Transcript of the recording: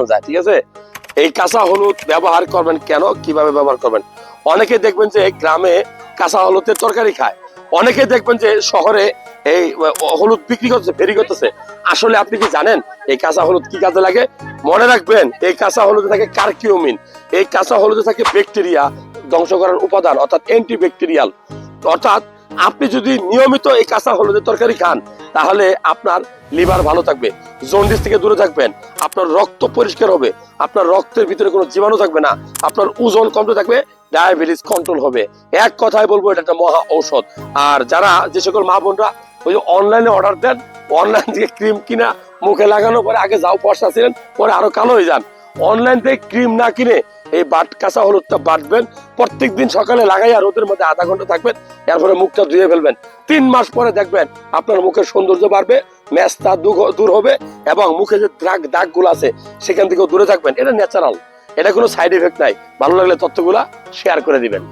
দেখানো যায়, ঠিক আছে? এই কাঁচা হলুদ ব্যবহার করবেন কেন? কীভাবে ব্যবহার করবেন? অনেকে দেখবেন যে গ্রামে কাঁচা হলুদের তরকারি খায়। অনেকে দেখবেন যে শহরে এই হলুদ বিক্রি করতেছে, ফেরি করতেছে। আসলে আপনি কি জানেন এই কাঁচা হলুদ কি কাজে লাগে? মনে রাখবেন, এই কাঁচা হলুদে থাকে কার্কিউমিন। এই কাঁচা হলুদে থাকে ব্যাকটেরিয়া ধ্বংস করার উপাদান, অর্থাৎ অ্যান্টিব্যাকটেরিয়াল। অর্থাৎ আপনি যদি নিয়মিত এই কাঁচা হলুদের তরকারি খান, তাহলে আপনার লিভার ভালো থাকবে, জন্ডিস থেকে দূরে থাকবেন, আপনার রক্ত পরিষ্কার হবে, আপনার রক্তের ভিতরে কোনো জীবাণু থাকবে না, আপনার ওজন কমতে থাকবে, ডায়াবেটিস কন্ট্রোল হবে। এক কথায় বলব, এটা একটা মহা ঔষধ। আর যারা যে সকল মা বোনরা ওই অনলাইনে অর্ডার দেন অনলাইন থেকে ক্রিম কিনা মুখে লাগানো পরে আগে যাও ফর্সা ছিলেন, পরে আরও কালো হয়ে যান। অনলাইন থেকে ক্রিম না কিনে এই বাট কাঁচা হলুদটা বাটবেন। প্রত্যেক দিন সকালে লাগাইয়া রোদের মধ্যে আধা ঘণ্টা থাকবেন, এরপরে মুখটা ধুয়ে ফেলবেন। তিন মাস পরে দেখবেন আপনার মুখের সৌন্দর্য বাড়বে ম্যাচটা দূর হবে এবং মুখে যে দাগ দাগগুলো আছে, সেখান থেকেও দূরে থাকবেন। এটা ন্যাচারাল এটা কোনো সাইড এফেক্ট নাই। ভালো লাগলে তথ্যগুলা শেয়ার করে দিবেন।